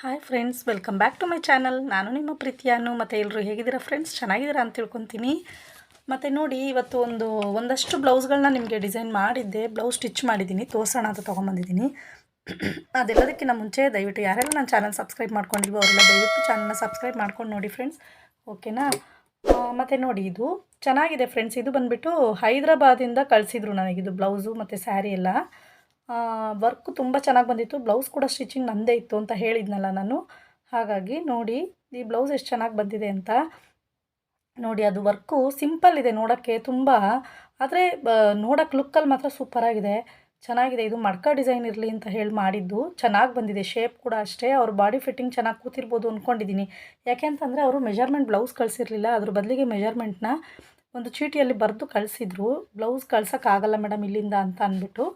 Hi friends welcome back to my channel ನಾನು ನಿಮ್ಮ ಪ್ರೀತಿಯಾನು ಮತ್ತು ಎಲ್ಲರೂ ಹೇಗಿದ್ದೀರಾ ಫ್ರೆಂಡ್ಸ್ ಚೆನ್ನಾಗಿದ್ದೀರಾ ಅಂತ ತಿಳ್ಕೊತೀನಿ. ಮತ್ತು ನೋಡಿ, ಇವತ್ತು ಒಂದು, ಒಂದಷ್ಟು ಬ್ಲೌಸ್ಗಳನ್ನ ನಿಮಗೆ ಡಿಸೈನ್ ಮಾಡಿದ್ದೆ. ಬ್ಲೌಸ್ ಸ್ಟಿಚ್ ಮಾಡಿದ್ದೀನಿ. ತೋರಿಸೋಣ ಅಂತ ತೊಗೊಂಬಂದಿದ್ದೀನಿ. ಅದೆಲ್ಲದಕ್ಕಿಂತ ಮುಂಚೆ ದಯವಿಟ್ಟು ಯಾರೆಲ್ಲ ನನ್ನ ಚಾನಲ್ ಸಬ್ಸ್ಕ್ರೈಬ್ ಮಾಡ್ಕೊಂಡಿಲ್ವೋ ಅವರೆಲ್ಲ ದಯವಿಟ್ಟು ಚಾನಲ್ನ ಸಬ್ಸ್ಕ್ರೈಬ್ ಮಾಡ್ಕೊಂಡು ನೋಡಿ ಫ್ರೆಂಡ್ಸ್ ಓಕೆನಾ ಮತ್ತು ನೋಡಿ, ಇದು ಚೆನ್ನಾಗಿದೆ ಫ್ರೆಂಡ್ಸ್ ಇದು ಬಂದುಬಿಟ್ಟು ಹೈದ್ರಾಬಾದಿಂದ ಕಳಿಸಿದ್ರು ನನಗಿದು ಬ್ಲೌಸು ಮತ್ತು ಸ್ಯಾರಿ ಎಲ್ಲ. ವರ್ಕು ತುಂಬ ಚೆನ್ನಾಗಿ ಬಂದಿತ್ತು. ಬ್ಲೌಸ್ ಕೂಡ ಸ್ಟಿಚಿಂಗ್ ನನ್ನದೇ ಇತ್ತು ಅಂತ ಹೇಳಿದ್ನಲ್ಲ ನಾನು. ಹಾಗಾಗಿ ನೋಡಿ, ಈ ಬ್ಲೌಸ್ ಎಷ್ಟು ಚೆನ್ನಾಗಿ ಬಂದಿದೆ ಅಂತ. ನೋಡಿ, ಅದು ವರ್ಕು ಸಿಂಪಲ್ ಇದೆ ನೋಡೋಕ್ಕೆ ತುಂಬ. ಆದರೆ ನೋಡೋಕ್ಕೆ ಲುಕ್ಕಲ್ಲಿ ಮಾತ್ರ ಸೂಪರಾಗಿದೆ ಚೆನ್ನಾಗಿದೆ. ಇದು ಮಡ್ಕ ಡಿಸೈನ್ ಇರಲಿ ಅಂತ ಹೇಳಿ ಮಾಡಿದ್ದು. ಚೆನ್ನಾಗಿ ಬಂದಿದೆ. ಶೇಪ್ ಕೂಡ ಅಷ್ಟೇ. ಅವ್ರ ಬಾಡಿ ಫಿಟ್ಟಿಂಗ್ ಚೆನ್ನಾಗಿ ಕೂತಿರ್ಬೋದು ಅಂದ್ಕೊಂಡಿದ್ದೀನಿ ಯಾಕೆ ಅಂತಂದರೆ, ಅವರು ಮೆಜರ್ಮೆಂಟ್ ಬ್ಲೌಸ್ ಕಳಿಸಿರಲಿಲ್ಲ. ಅದ್ರ ಬದಲಿಗೆ ಮೆಜರ್ಮೆಂಟ್ನ ಒಂದು ಚೀಟಿಯಲ್ಲಿ ಬರೆದು ಕಳಿಸಿದ್ರು. ಬ್ಲೌಸ್ ಕಳ್ಸೋಕ್ಕಾಗಲ್ಲ ಮೇಡಮ್ ಇಲ್ಲಿಂದ ಅಂತ ಅಂದ್ಬಿಟ್ಟು.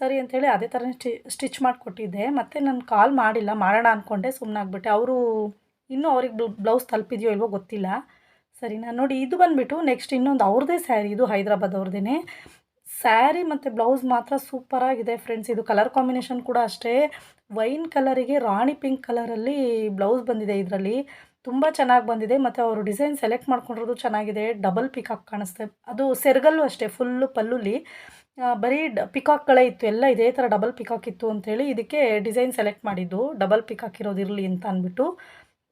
ಸರಿ ಅಂಥೇಳಿ ಅದೇ ಥರ ಸ್ಟಿ, ಸ್ಟಿಚ್ ಮಾಡಿಕೊಟ್ಟಿದ್ದೆ. ಮತ್ತು ನಾನು ಕಾಲ್ ಮಾಡಿಲ್ಲ, ಮಾಡೋಣ ಅಂದ್ಕೊಂಡೆ ಸುಮ್ಮನಾಗ್ಬಿಟ್ಟೆ ಅವರು ಇನ್ನೂ ಅವ್ರಿಗೆ ಬ್ಲೌಸ್ ತಲುಪಿದೆಯೋ ಇಲ್ವೋ ಗೊತ್ತಿಲ್ಲ. ಸರಿ, ನಾನು ನೋಡಿ ಇದು ಬಂದುಬಿಟ್ಟು ನೆಕ್ಸ್ಟ್ ಇನ್ನೊಂದು ಅವ್ರದ್ದೇ ಸ್ಯಾರಿ, ಇದು ಹೈದ್ರಾಬಾದ್ ಅವ್ರದ್ದೇ ಸ್ಯಾರಿ ಮತ್ತು ಬ್ಲೌಸ್ ಮಾತ್ರ ಸೂಪರಾಗಿದೆ ಫ್ರೆಂಡ್ಸ್. ಇದು ಕಲರ್ ಕಾಂಬಿನೇಷನ್ ಕೂಡ ಅಷ್ಟೇ. ವೈನ್ ಕಲರಿಗೆ ರಾಣಿ ಪಿಂಕ್ ಕಲರಲ್ಲಿ ಬ್ಲೌಸ್ ಬಂದಿದೆ ಇದರಲ್ಲಿ. ತುಂಬ ಚೆನ್ನಾಗಿ ಬಂದಿದೆ. ಮತ್ತು ಅವರು ಡಿಸೈನ್ ಸೆಲೆಕ್ಟ್ ಮಾಡ್ಕೊಂಡಿರೋದು ಚೆನ್ನಾಗಿದೆ. ಡಬಲ್ ಪಿಕಾಕ್ ಕಾಣಿಸ್ತೆ. ಅದು ಸೆರಗಲ್ಲೂ ಅಷ್ಟೇ, ಫುಲ್ಲು ಪಲ್ಲುಲಿ. ಬರೀ ಡ, ಪಿಕಾಕ್ಗಳೇ ಇತ್ತು, ಎಲ್ಲ ಇದೇ ಥರ ಡಬಲ್ ಪಿಕಾಕ್ ಇತ್ತು ಅಂಥೇಳಿ ಇದಕ್ಕೆ ಡಿಸೈನ್ ಸೆಲೆಕ್ಟ್ ಮಾಡಿದ್ದು, ಡಬಲ್ ಪಿಕಾಕ್ ಇರೋದಿರಲಿ ಅಂತ ಅಂದ್ಬಿಟ್ಟು.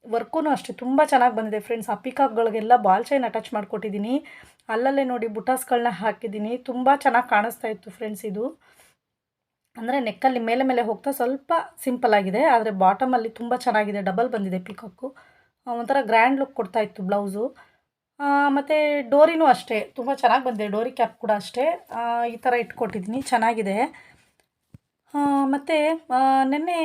ವರ್ಕೂ ಅಷ್ಟೇ, ತುಂಬ ಚೆನ್ನಾಗಿ ಬಂದಿದೆ ಫ್ರೆಂಡ್ಸ್. ಆ ಪಿಕಾಕ್ಗಳಿಗೆಲ್ಲ ಬಾಲ್ ಚೈನ್ ಅಟ್ಯಾಚ್ ಮಾಡಿಕೊಟ್ಟಿದ್ದೀನಿ. ಅಲ್ಲಲ್ಲೇ ನೋಡಿ ಬುಟಾಸ್ಗಳನ್ನ ಹಾಕಿದ್ದೀನಿ, ತುಂಬ ಚೆನ್ನಾಗಿ ಕಾಣಿಸ್ತಾ ಇತ್ತು ಫ್ರೆಂಡ್ಸ್ ಇದು. ಅಂದರೆ ನೆಕ್ಕಲ್ಲಿ ಮೇಲೆ ಮೇಲೆ ಹೋಗ್ತಾ ಸ್ವಲ್ಪ ಸಿಂಪಲ್ ಆಗಿದೆ, ಆದರೆ ಬಾಟಮಲ್ಲಿ ತುಂಬ ಚೆನ್ನಾಗಿದೆ, ಡಬಲ್ ಬಂದಿದೆ ಪಿಕಾಕು. ಒಂಥರ ಗ್ರ್ಯಾಂಡ್ ಲುಕ್ ಕೊಡ್ತಾ ಇತ್ತು ಬ್ಲೌಸು. ಮತ್ತು ಡೋರಿನೂ ಅಷ್ಟೇ. ತುಂಬ ಚೆನ್ನಾಗಿ ಬಂದಿದೆ. ಡೋರಿ ಕ್ಯಾಪ್ ಕೂಡ ಅಷ್ಟೇ. ಈ ಥರ ಇಟ್ಕೊಟ್ಟಿದ್ದೀನಿ. ಚೆನ್ನಾಗಿದೆ. ಮತ್ತು ನಿನ್ನೆ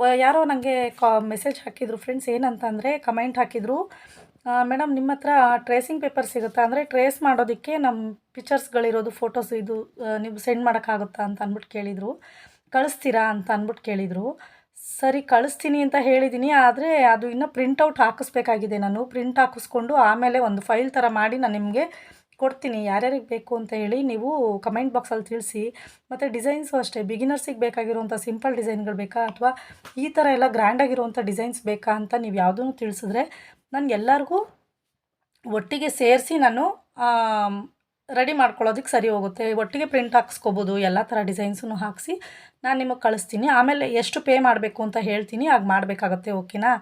ಬ, ಯಾರೋ ನನಗೆ ಕಾ, ಮೆಸೇಜ್ ಹಾಕಿದರು. ಫ್ರೆಂಡ್ಸ್, ಏನಂತ ಅಂದರೆ ಕಮೆಂಟ್ ಹಾಕಿದರು. ಮೇಡಮ್, ನಿಮ್ಮ ಹತ್ರ ಟ್ರೇಸಿಂಗ್ ಪೇಪರ್ ಸಿಗುತ್ತಾ? ಅಂದರೆ ಟ್ರೇಸ್ ಮಾಡೋದಕ್ಕೆ ನಮ್ಮ ಪಿಕ್ಚರ್ಸ್ಗಳಿರೋದು, ಫೋಟೋಸ್ ಇದು ನೀವು ಸೆಂಡ್ ಮಾಡೋಕ್ಕಾಗುತ್ತಾ ಅಂತ ಅಂದ್ಬಿಟ್ಟು ಕೇಳಿದರು. ಕಳಿಸ್ತೀರಾ ಅಂತ ಅಂದ್ಬಿಟ್ಟು ಕೇಳಿದರು. ಸರಿ ಕಳಿಸ್ತೀನಿ ಅಂತ ಹೇಳಿದ್ದೀನಿ ಆದರೆ ಅದು ಇನ್ನೂ ಪ್ರಿಂಟೌಟ್ ಹಾಕಿಸ್ಬೇಕಾಗಿದೆ ನಾನು. ಪ್ರಿಂಟ್ ಹಾಕಿಸ್ಕೊಂಡು ಆಮೇಲೆ ಒಂದು ಫೈಲ್ ಥರ ಮಾಡಿ ನಾನು ನಿಮಗೆ ಕೊಡ್ತೀನಿ. ಯಾರ್ಯಾರಿಗೆ ಬೇಕು ಅಂತ ಹೇಳಿ ನೀವು ಕಮೆಂಟ್ ಬಾಕ್ಸಲ್ಲಿ ತಿಳಿಸಿ. ಮತ್ತು ಡಿಸೈನ್ಸು ಅಷ್ಟೇ. ಬಿಗಿನರ್ಸಿಗೆ ಬೇಕಾಗಿರುವಂಥ ಸಿಂಪಲ್ ಡಿಸೈನ್ಗಳು ಬೇಕಾ? ಅಥವಾ ಈ ಥರ ಎಲ್ಲ ಗ್ರ್ಯಾಂಡಾಗಿರುವಂಥ ಡಿಸೈನ್ಸ್ ಬೇಕಾ ಅಂತ ನೀವು ಯಾವುದೂ ತಿಳಿಸಿದ್ರೆ ನಾನು ಎಲ್ಲರಿಗೂ ಒಟ್ಟಿಗೆ ಸೇರಿಸಿ ನಾನು ರೆಡಿ ಮಾಡ್ಕೊಳ್ಳೋದಕ್ಕೆ ಸರಿ ಹೋಗುತ್ತೆ. ಒಟ್ಟಿಗೆ ಪ್ರಿಂಟ್ ಹಾಕ್ಸ್ಕೊಬೋದು, ಎಲ್ಲ ಥರ ಡಿಸೈನ್ಸೂ ಹಾಕಿಸಿ ನಾನು ನಿಮಗೆ ಕಳಿಸ್ತೀನಿ. ಆಮೇಲೆ ಎಷ್ಟು ಪೇ ಮಾಡಬೇಕು ಅಂತ ಹೇಳ್ತೀನಿ, ಆಗ ಮಾಡಬೇಕಾಗತ್ತೆ, ಓಕೆನಾ?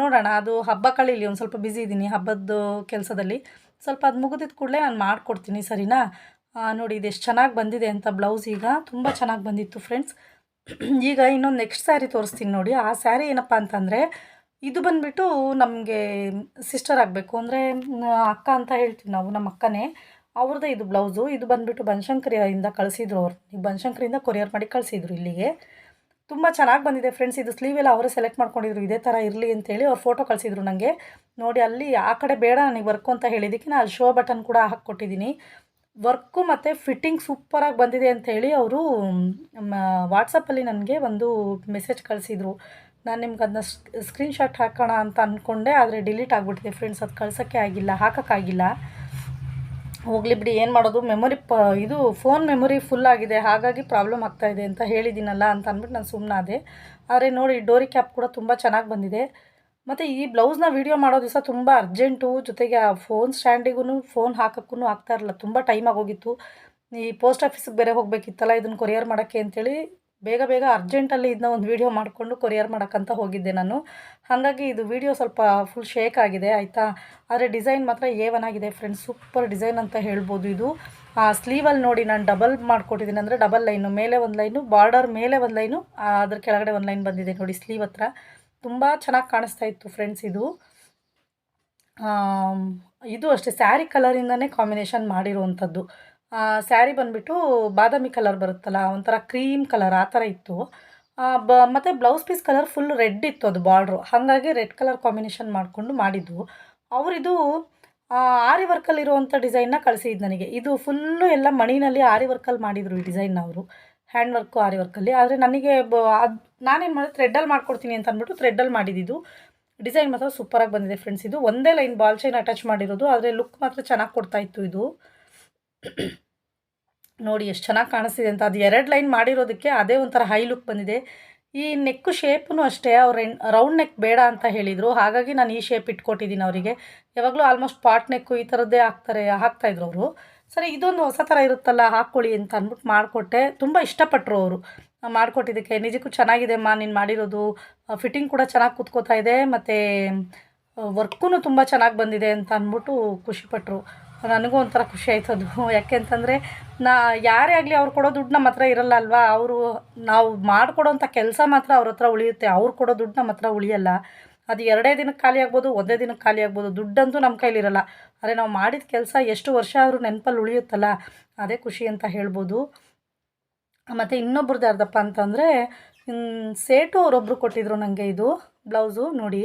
ನೋಡೋಣ. ಅದು ಹಬ್ಬ ಕಳೀಲಿ, ಒಂದು ಸ್ವಲ್ಪ ಬ್ಯುಸಿ ಇದ್ದೀನಿ ಹಬ್ಬದ ಕೆಲಸದಲ್ಲಿ. ಸ್ವಲ್ಪ ಅದು ಮುಗಿದಿದ ಕೂಡಲೇ ನಾನು ಮಾಡಿಕೊಡ್ತೀನಿ, ಸರಿನಾ? ನೋಡಿ ಇದು ಎಷ್ಟು ಚೆನ್ನಾಗಿ ಬಂದಿದೆ ಅಂತ ಬ್ಲೌಸ್ ಈಗ. ತುಂಬ ಚೆನ್ನಾಗಿ ಬಂದಿತ್ತು ಫ್ರೆಂಡ್ಸ್ ಈಗ ಇನ್ನೊಂದು ನೆಕ್ಸ್ಟ್ ಸ್ಯಾರಿ ತೋರಿಸ್ತೀನಿ ನೋಡಿ. ಆ ಸ್ಯಾರಿ ಏನಪ್ಪ ಅಂತಂದರೆ, ಇದು ಬಂದುಬಿಟ್ಟು ನಮಗೆ ಸಿಸ್ಟರ್ ಆಗಬೇಕು. ಅಂದರೆ ಅಕ್ಕ ಅಂತ ಹೇಳ್ತೀವಿ ನಾವು ನಮ್ಮ ಅಕ್ಕನೇ. ಅವ್ರದ್ದೇ ಇದು ಬ್ಲೌಸು. ಇದು ಬಂದುಬಿಟ್ಟು ಬನಶಂಕರಿಯಿಂದ ಕಳಿಸಿದ್ರು ಅವ್ರು. ಈಗ ಬನಶಂಕರಿಯಿಂದ ಕೊರಿಯರ್ ಮಾಡಿ ಕಳಿಸಿದ್ರು ಇಲ್ಲಿಗೆ. ತುಂಬ ಚೆನ್ನಾಗಿ ಬಂದಿದೆ ಫ್ರೆಂಡ್ಸ್. ಇದು ಸ್ಲೀವ್ ಎಲ್ಲ ಅವರೇ ಸೆಲೆಕ್ಟ್ ಮಾಡ್ಕೊಂಡಿದ್ರು. ಇದೇ ಥರ ಇರಲಿ ಅಂತೇಳಿ ಅವ್ರು ಫೋಟೋ ಕಳಿಸಿದ್ರು ನನಗೆ ನೋಡಿ, ಅಲ್ಲಿ ಆ ಕಡೆ ಬೇಡ ನನಗೆ ವರ್ಕು ಅಂತ ಹೇಳಿದ್ದಕ್ಕೆ ನಾನು ಶೋ ಬಟನ್ ಕೂಡ ಹಾಕ್ಕೊಟ್ಟಿದ್ದೀನಿ. ವರ್ಕು ಮತ್ತು ಫಿಟ್ಟಿಂಗ್ ಸೂಪರಾಗಿ ಬಂದಿದೆ ಅಂಥೇಳಿ ಅವರು ವಾಟ್ಸಪ್ಪಲ್ಲಿ ನನಗೆ ಒಂದು ಮೆಸೇಜ್ ಕಳಿಸಿದ್ರು. ನಾನು ನಿಮ್ಗೆ ಅದನ್ನ ಸ್ಕ್ರೀನ್ಶಾಟ್ ಹಾಕೋಣ ಅಂತ ಅಂದ್ಕೊಂಡೆ ಆದರೆ ಡಿಲೀಟ್ ಆಗಿಬಿಟ್ಟಿದೆ. ಫ್ರೆಂಡ್ಸ್, ಅದು ಕಳ್ಸೋಕ್ಕೆ ಆಗಿಲ್ಲ, ಹಾಕೋಕ್ಕಾಗಿಲ್ಲ. ಹೋಗಲಿ ಬಿಡಿ, ಏನು ಮಾಡೋದು? ಮೆಮೊರಿ ಪ, ಇದು ಫೋನ್ ಮೆಮೊರಿ ಫುಲ್ ಆಗಿದೆ, ಹಾಗಾಗಿ ಪ್ರಾಬ್ಲಮ್ ಆಗ್ತಾ ಇದೆ ಅಂತ ಹೇಳಿದ್ದೀನಲ್ಲ ಅಂತ ಅಂದ್ಬಿಟ್ಟು ನಾನು ಸುಮ್ಮನಾದೆ ಆದರೆ ನೋಡಿ ಡೋರಿ ಕ್ಯಾಪ್ ಕೂಡ ತುಂಬ ಚೆನ್ನಾಗಿ ಬಂದಿದೆ. ಮತ್ತು ಈ ಬ್ಲೌಸ್ನ ವೀಡಿಯೋ ಮಾಡೋ ದಿವಸ ತುಂಬ ಅರ್ಜೆಂಟು ಜೊತೆಗೆ ಆ ಫೋನ್ ಸ್ಟ್ಯಾಂಡಿಗೂ ಫೋನ್ ಹಾಕೋಕ್ಕೂ ಆಗ್ತಾ ಇರಲಿಲ್ಲ, ತುಂಬ ಟೈಮ್ ಆಗೋಗಿತ್ತು. ಈ ಪೋಸ್ಟ್ ಆಫೀಸಿಗೆ ಬೇರೆ ಹೋಗಬೇಕಿತ್ತಲ್ಲ, ಇದನ್ನು ಕೊರಿಯರ್ ಮಾಡೋಕ್ಕೆ ಅಂತೇಳಿ ಬೇಗ ಬೇಗ ಅರ್ಜೆಂಟಲ್ಲಿ ಇದನ್ನ ಒಂದು ವೀಡಿಯೋ ಮಾಡಿಕೊಂಡು ಕೊರಿಯರ್ ಮಾಡೋಕ್ಕಂತ ಹೋಗಿದ್ದೆ ನಾನು. ಹಾಗಾಗಿ ಇದು ವೀಡಿಯೋ ಸ್ವಲ್ಪ ಫುಲ್ ಶೇಕ್ ಆಗಿದೆ, ಆಯಿತಾ? ಆದರೆ ಡಿಸೈನ್ ಮಾತ್ರ ಏವನಾಗಿದೆ ಫ್ರೆಂಡ್ಸ್ ಸೂಪರ್ ಡಿಸೈನ್ ಅಂತ ಹೇಳ್ಬೋದು ಇದು. ಆ ಸ್ಲೀವಲ್ಲಿ ನೋಡಿ ನಾನು ಡಬಲ್ ಮಾಡಿಕೊಟ್ಟಿದ್ದೀನಿ ಅಂದರೆ ಡಬಲ್ ಲೈನು ಮೇಲೆ ಒಂದು ಲೈನು ಬಾರ್ಡರ್ ಮೇಲೆ ಒಂದು ಲೈನು ಅದ್ರ ಕೆಳಗಡೆ ಒಂದು ಲೈನ್ ಬಂದಿದೆ ನೋಡಿ ಸ್ಲೀವ್ ಹತ್ರ. ತುಂಬ ಚೆನ್ನಾಗಿ ಕಾಣಿಸ್ತಾ ಇತ್ತು ಫ್ರೆಂಡ್ಸ್ ಇದು. ಇದು ಅಷ್ಟೇ ಸ್ಯಾರಿ ಕಲರಿಂದನೇ ಕಾಂಬಿನೇಷನ್ ಮಾಡಿರುವಂಥದ್ದು ಸ್ಯಾರಿ ಬಂದುಬಿಟ್ಟು ಬಾದಾಮಿ ಕಲರ್ ಬರುತ್ತಲ್ಲ, ಒಂಥರ ಕ್ರೀಮ್ ಕಲರ್, ಆ ಥರ ಇತ್ತು. ಬ, ಮತ್ತು blouse piece colour full red ಇತ್ತು ಅದು ಬಾರ್ಡ್ರು ಹಾಗಾಗಿ ರೆಡ್ ಕಲರ್ ಕಾಂಬಿನೇಷನ್ ಮಾಡಿಕೊಂಡು ಮಾಡಿದ್ದು. ಅವರಿದು ಆರಿ ವರ್ಕಲ್ಲಿರುವಂಥ ಡಿಸೈನ್ನ ಕಳಿಸಿದ್ದು ನನಗೆ. ಇದು ಫುಲ್ಲು ಎಲ್ಲ ಮಣಿನಲ್ಲಿ ಆರಿ ವರ್ಕಲ್ಲಿ ಮಾಡಿದರು ಈ ಡಿಸೈನ್ ಅವರು ಹ್ಯಾಂಡ್ ವರ್ಕು ಆರಿ ವರ್ಕಲ್ಲಿ ಆದರೆ ನನಗೆ ಬ, ಅದು, ನಾನೇನು ಮಾಡಿದೆ ಥ್ರೆಡ್ಡಲ್ಲಿ ಮಾಡ್ಕೊಡ್ತೀನಿ ಅಂತ ಅಂದ್ಬಿಟ್ಟು ಥ್ರೆಡ್ಡಲ್ಲಿ ಮಾಡಿದ್ದು ಡಿಸೈನ್ ಮಾತ್ರ ಸೂಪರಾಗಿ ಬಂದಿದೆ ಫ್ರೆಂಡ್ಸ್ ಇದು ಒಂದೇ ಲೈನ್ ಬಾಲ್ ಚೈನ್ ಅಟ್ಯಾಚ್ ಮಾಡಿರೋದು. ಆದರೆ ಲುಕ್ ಮಾತ್ರ ಚೆನ್ನಾಗಿ ಕೊಡ್ತಾ ಇತ್ತು ಇದು. ನೋಡಿ ಎಷ್ಟು ಚೆನ್ನಾಗಿ ಕಾಣಿಸ್ತಿದೆ ಅಂತ. ಅದು ಎರಡು ಲೈನ್ ಮಾಡಿರೋದಕ್ಕೆ ಅದೇ ಒಂಥರ ಹೈ ಲುಕ್ ಬಂದಿದೆ. ಈ ನೆಕ್ಕು ಶೇಪ್ನು ಅಷ್ಟೇ, ಅವ್ರು ರೌಂಡ್ ನೆಕ್ ಬೇಡ ಅಂತ ಹೇಳಿದರು. ಹಾಗಾಗಿ ನಾನು ಈ ಶೇಪ್ ಇಟ್ಕೊಟ್ಟಿದ್ದೀನಿ ಅವರಿಗೆ. ಯಾವಾಗಲೂ ಆಲ್ಮೋಸ್ಟ್ ಪಾಟ್ ನೆಕ್ಕು ಈ ಥರದ್ದೇ ಹಾಕ್ತಾರೆ ಹಾಕ್ತಾಯಿದ್ರು ಅವರು. ಸರಿ, ಇದೊಂದು ಹೊಸ ಥರ ಇರುತ್ತಲ್ಲ ಹಾಕ್ಕೊಳ್ಳಿ ಅಂತ ಅಂದ್ಬಿಟ್ಟು ಮಾಡಿಕೊಟ್ಟೆ. ತುಂಬ ಇಷ್ಟಪಟ್ಟರು ಅವರು. ಮಾಡಿಕೊಟ್ಟಿದ್ದಕ್ಕೆ ನಿಜಕ್ಕೂ ಚೆನ್ನಾಗಿದೆ ಅಮ್ಮ, ನೀನು ಮಾಡಿರೋದು. ಫಿಟ್ಟಿಂಗ್ ಕೂಡ ಚೆನ್ನಾಗಿ ಕೂತ್ಕೋತಾ ಇದೆ. ಮತ್ತು ವರ್ಕೂ ತುಂಬ ಚೆನ್ನಾಗಿ ಬಂದಿದೆ ಅಂತ ಅಂದ್ಬಿಟ್ಟು ಖುಷಿಪಟ್ಟರು ನನಗೂ ಒಂಥರ ಖುಷಿ ಆಯ್ತದು ಯಾಕೆ ಅಂತಂದರೆ, ನಾ ಯಾರೇ ಆಗಲಿ ಅವ್ರು ಕೊಡೋ ದುಡ್ಡು ನಮ್ಮ ಹತ್ರ ಇರಲ್ಲ ಅಲ್ವಾ? ಅವರು ನಾವು ಮಾಡಿಕೊಡೋಂಥ ಕೆಲಸ ಮಾತ್ರ ಅವ್ರ ಹತ್ರ ಉಳಿಯುತ್ತೆ. ಅವ್ರು ಕೊಡೋ ದುಡ್ಡು ನಮ್ಮ ಹತ್ರ ಉಳಿಯಲ್ಲ. ಅದು ಎರಡೇ ದಿನಕ್ಕೆ ಖಾಲಿ ಆಗ್ಬೋದು, ಒಂದೇ ದಿನಕ್ಕೆ ಖಾಲಿ ಆಗ್ಬೋದು. ದುಡ್ಡಂತೂ ನಮ್ಮ ಕೈಲಿರಲ್ಲ ಆದರೆ ನಾವು ಮಾಡಿದ ಕೆಲಸ ಎಷ್ಟು ವರ್ಷ ಆದರೂ ನೆನಪಲ್ಲಿ ಉಳಿಯುತ್ತಲ್ಲ? ಅದೇ ಖುಷಿ ಅಂತ ಹೇಳ್ಬೋದು. ಮತ್ತು ಇನ್ನೊಬ್ರದ್ದು ಯಾರ್ದಪ್ಪ ಅಂತಂದರೆ ಸೇಟು ಅವರೊಬ್ಬರು ಕೊಟ್ಟಿದ್ರು ನನಗೆ ಇದು ಬ್ಲೌಸು, ನೋಡಿ.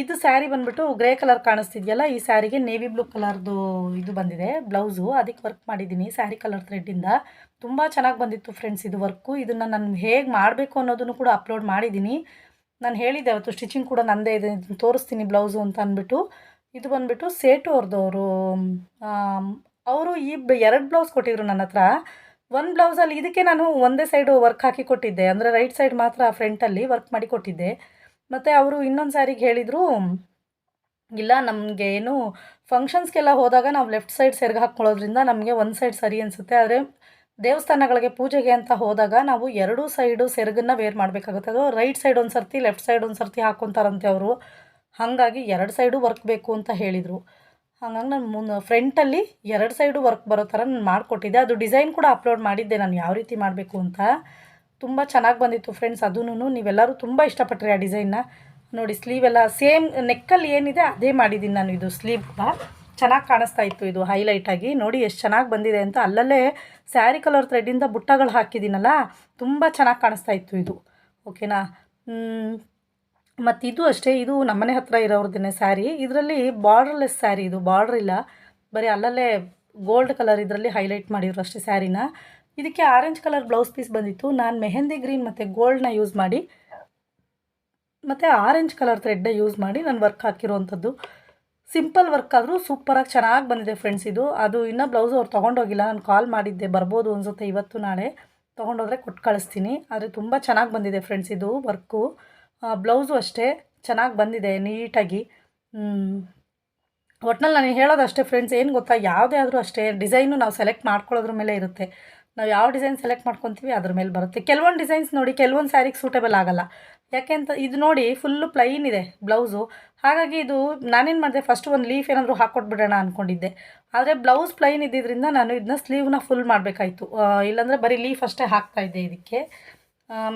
ಇದು ಸ್ಯಾರಿ ಬಂದ್ಬಿಟ್ಟು ಗ್ರೇ ಕಲರ್ ಕಾಣಿಸ್ತಿದೆಯಲ್ಲ, ಈ ಸ್ಯಾರಿಗೆ ನೇವಿ ಬ್ಲೂ ಕಲರ್ದು ಇದು ಬಂದಿದೆ, ಬ್ಲೌಸು. ಅದಕ್ಕೆ ವರ್ಕ್ ಮಾಡಿದ್ದೀನಿ, ಸ್ಯಾರಿ ಕಲರ್ ಥ್ರೆಡ್ಡಿಂದ ತುಂಬ ಚೆನ್ನಾಗಿ ಬಂದಿತ್ತು ಫ್ರೆಂಡ್ಸ್ ಇದು ವರ್ಕು ಇದನ್ನು ನಾನು ಹೇಗೆ ಮಾಡಬೇಕು ಅನ್ನೋದನ್ನು ಕೂಡ ಅಪ್ಲೋಡ್ ಮಾಡಿದ್ದೀನಿ. ನಾನು ಹೇಳಿದ್ದೆ ಅವತ್ತು ಸ್ಟಿಚಿಂಗ್ ಕೂಡ ನನ್ನದೇ ಇದೆ ತೋರಿಸ್ತೀನಿ ಬ್ಲೌಸು ಅಂತ ಅಂದ್ಬಿಟ್ಟು. ಇದು ಬಂದ್ಬಿಟ್ಟು ಸೇಟು ಅವ್ರದ್ದು ಅವರು ಅವರು ಈ ಎರಡು ಬ್ಲೌಸ್ ಕೊಟ್ಟಿದ್ರು ನನ್ನ ಹತ್ರ. ಒಂದು ಬ್ಲೌಸಲ್ಲಿ ಇದಕ್ಕೆ ನಾನು ಒಂದೇ ಸೈಡು ವರ್ಕ್ ಹಾಕಿ ಕೊಟ್ಟಿದ್ದೆ. ಅಂದರೆ ರೈಟ್ ಸೈಡ್ ಮಾತ್ರ ಫ್ರಂಟಲ್ಲಿ ವರ್ಕ್ ಮಾಡಿ ಕೊಟ್ಟಿದ್ದೆ. ಮತ್ತು ಅವರು ಇನ್ನೊಂದು ಸ್ಯಾರಿಗೆ ಹೇಳಿದರು, ಇಲ್ಲ, ನಮಗೆ ಏನು ಫಂಕ್ಷನ್ಸ್ಗೆಲ್ಲ ಹೋದಾಗ ನಾವು ಲೆಫ್ಟ್ ಸೈಡ್ ಸೆರ್ಗೆ ಹಾಕ್ಕೊಳ್ಳೋದ್ರಿಂದ ನಮಗೆ ಒಂದು ಸೈಡ್ ಸರಿ ಅನಿಸುತ್ತೆ. ಆದರೆ ದೇವಸ್ಥಾನಗಳಿಗೆ ಪೂಜೆಗೆ ಅಂತ ಹೋದಾಗ ನಾವು ಎರಡೂ ಸೈಡು ಸೆರಗನ್ನ ವೇರ್ ಮಾಡಬೇಕಾಗುತ್ತೆ. ಅದು ರೈಟ್ ಸೈಡ್ ಒಂದು ಸರ್ತಿ ಲೆಫ್ಟ್ ಸೈಡ್ ಒಂದು ಸರ್ತಿ ಹಾಕ್ಕೊತಾರಂತೆ ಅವರು. ಹಾಗಾಗಿ ಎರಡು ಸೈಡು ವರ್ಕ್ ಬೇಕು ಅಂತ ಹೇಳಿದರು. ಹಾಗಾಗಿ ನಾನು ಮುನ್ನ ಫ್ರಂಟಲ್ಲಿ ಎರಡು ಸೈಡು ವರ್ಕ್ ಬರೋ ಥರ ನಾನು ಮಾಡಿಕೊಟ್ಟಿದ್ದೆ. ಅದು ಡಿಸೈನ್ ಕೂಡ ಅಪ್ಲೋಡ್ ಮಾಡಿದ್ದೆ ನಾನು, ಯಾವ ರೀತಿ ಮಾಡಬೇಕು ಅಂತ. ತುಂಬ ಚೆನ್ನಾಗಿ ಬಂದಿತ್ತು ಫ್ರೆಂಡ್ಸ್ ಅದೂ ನೀವೆಲ್ಲರೂ ತುಂಬ ಇಷ್ಟಪಟ್ರಿ ಆ ಡಿಸೈನ್ನ ನೋಡಿ ಸ್ಲೀವ್ ಎಲ್ಲ ಸೇಮ್ ನೆಕ್ಕಲ್ಲಿ ಏನಿದೆ ಅದೇ ಮಾಡಿದ್ದೀನಿ ನಾನು ಇದು ಸ್ಲೀವ್ ಕೂಡ ಚೆನ್ನಾಗಿ ಕಾಣಿಸ್ತಾ ಇತ್ತು ಇದು ಹೈಲೈಟಾಗಿ ನೋಡಿ, ಎಷ್ಟು ಚೆನ್ನಾಗಿ ಬಂದಿದೆ ಅಂತ. ಅಲ್ಲಲ್ಲೇ ಸ್ಯಾರಿ ಕಲರ್ ಥ್ರೆಡ್ಡಿಂದ ಬುಟ್ಟಗಳು ಹಾಕಿದ್ದೀನಲ್ಲ ತುಂಬ ಚೆನ್ನಾಗಿ ಕಾಣಿಸ್ತಾ ಇತ್ತು ಇದು. ಓಕೆನಾ ಮತ್ತು ಇದು ಅಷ್ಟೇ, ಇದು ನಮ್ಮನೆ ಹತ್ರ ಇರೋರ್ದೇ ಸ್ಯಾರಿ ಇದರಲ್ಲಿ ಬಾರ್ಡ್ರ್ಲೆಸ್ ಸ್ಯಾರಿ ಇದು. ಬಾರ್ಡ್ರ್ ಇಲ್ಲ. ಬರೀ ಅಲ್ಲಲ್ಲೇ ಗೋಲ್ಡ್ ಕಲರ್ ಇದರಲ್ಲಿ ಹೈಲೈಟ್ ಮಾಡಿದ್ರು ಅಷ್ಟೇ ಸ್ಯಾರಿನ ಇದಕ್ಕೆ ಆರೆಂಜ್ ಕಲರ್ ಬ್ಲೌಸ್ ಪೀಸ್ ಬಂದಿತ್ತು. ನಾನು ಮೆಹಂದಿ ಗ್ರೀನ್ ಮತ್ತು ಗೋಲ್ಡ್ನ ಯೂಸ್ ಮಾಡಿ, ಮತ್ತು ಆರೆಂಜ್ ಕಲರ್ ಥ್ರೆಡ್ನ ಯೂಸ್ ಮಾಡಿ ನಾನು ವರ್ಕ್ ಹಾಕಿರುವಂಥದ್ದು ಸಿಂಪಲ್ ವರ್ಕ್ ಆದರೂ ಸೂಪರಾಗಿ ಚೆನ್ನಾಗಿ ಬಂದಿದೆ ಫ್ರೆಂಡ್ಸ್ ಇದು. ಅದು ಇನ್ನೂ ಬ್ಲೌಸ್ ಅವ್ರು ತೊಗೊಂಡೋಗಿಲ್ಲ. ನಾನು ಕಾಲ್ ಮಾಡಿದ್ದೆ, ಬರ್ಬೋದು ಅನ್ಸುತ್ತೆ ಇವತ್ತು ನಾಳೆ. ತೊಗೊಂಡೋದ್ರೆ ಕೊಟ್ಟು ಕಳಿಸ್ತೀನಿ. ಆದರೆ ತುಂಬ ಚೆನ್ನಾಗಿ ಬಂದಿದೆ ಫ್ರೆಂಡ್ಸ್ ಇದು ವರ್ಕು ಬ್ಲೌಸು ಅಷ್ಟೇ ಚೆನ್ನಾಗಿ ಬಂದಿದೆ ನೀಟಾಗಿ. ಒಟ್ನಲ್ಲಿ ನಾನು ಹೇಳೋದು ಅಷ್ಟೇ ಫ್ರೆಂಡ್ಸ್ ಏನು ಗೊತ್ತಾ? ಯಾವುದೇ ಆದರೂ ಅಷ್ಟೇ. ಡಿಸೈನು ನಾವು ಸೆಲೆಕ್ಟ್ ಮಾಡ್ಕೊಳ್ಳೋದ್ರ ಮೇಲೆ ಇರುತ್ತೆ. ನಾವು ಯಾವ ಡಿಸೈನ್ ಸೆಲೆಕ್ಟ್ ಮಾಡ್ಕೊತೀವಿ ಅದ್ರ ಮೇಲೆ ಬರುತ್ತೆ. ಕೆಲವೊಂದು ಡಿಸೈನ್ಸ್ ನೋಡಿ ಕೆಲವೊಂದು ಸ್ಯಾರಿಗೆ ಸೂಟೇಬಲ್ ಆಗಲ್ಲ. ಯಾಕೆ ಅಂತ ಇದು ನೋಡಿ ಫುಲ್ಲು ಪ್ಲೈನ್ ಇದೆ ಬ್ಲೌಸು ಹಾಗಾಗಿ ಇದು ನಾನೇನು ಮಾಡಿದೆ ಫಸ್ಟ್ ಒಂದು ಲೀಫ್ ಏನಾದರೂ ಹಾಕ್ಕೊಟ್ಬಿಡೋಣ ಅಂದ್ಕೊಂಡಿದ್ದೆ ಆದರೆ ಬ್ಲೌಸ್ ಪ್ಲೈನ್ ಇದ್ದಿದ್ದರಿಂದ ನಾನು ಇದನ್ನ ಸ್ಲೀವ್ನ ಫುಲ್ ಮಾಡಬೇಕಾಯ್ತು. ಇಲ್ಲಾಂದರೆ ಬರೀ ಲೀಫ್ ಅಷ್ಟೇ ಹಾಕ್ತಾಯಿದ್ದೆ ಇದಕ್ಕೆ.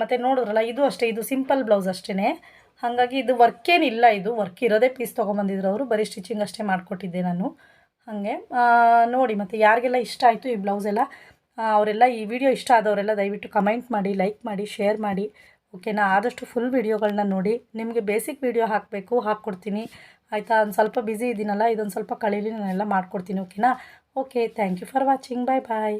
ಮತ್ತು ನೋಡಿದ್ರಲ್ಲ ಇದು ಅಷ್ಟೇ ಇದು ಸಿಂಪಲ್ ಬ್ಲೌಸ್ ಅಷ್ಟೇ ಹಾಗಾಗಿ ಇದು ವರ್ಕ್ ಏನಿಲ್ಲ ಇದು. ವರ್ಕ್ ಇರೋದೇ ಪೀಸ್ ತೊಗೊಂಬಂದಿದ್ರು ಅವರು. ಬರೀ ಸ್ಟಿಚಿಂಗ್ ಅಷ್ಟೇ ಮಾಡಿಕೊಟ್ಟಿದ್ದೆ ನಾನು. ಹಾಗೆ. ನೋಡಿ ಮತ್ತು ಯಾರಿಗೆಲ್ಲ ಇಷ್ಟ ಆಯಿತು ಈ ಬ್ಲೌಸ್ ಎಲ್ಲ? ಆ, ಅವರೆಲ್ಲ ಈ ವಿಡಿಯೋ ಇಷ್ಟ ಆದವರೆಲ್ಲ ದಯವಿಟ್ಟು ಕಮೆಂಟ್ ಮಾಡಿ ಲೈಕ್ ಮಾಡಿ ಶೇರ್ ಮಾಡಿ ಓಕೆನಾ ಆದಷ್ಟು ಫುಲ್ ವಿಡಿಯೋಗಳನ್ನ ನೋಡಿ. ನಿಮಗೆ ಬೇಸಿಕ್ ವಿಡಿಯೋ ಹಾಕಬೇಕು, ಹಾಕ್ಕೊಡ್ತೀನಿ. ಆಯಿತಾ? ಒಂದು ಸ್ವಲ್ಪ ಬ್ಯುಸಿ ಇದ್ದೀನಲ್ಲ ಇದೊಂದು ಸ್ವಲ್ಪ ಕಳೀಲಿ, ನಾನೆಲ್ಲ ಮಾಡ್ಕೊಡ್ತೀನಿ ಓಕೆನಾ okay thank you for watching bye bye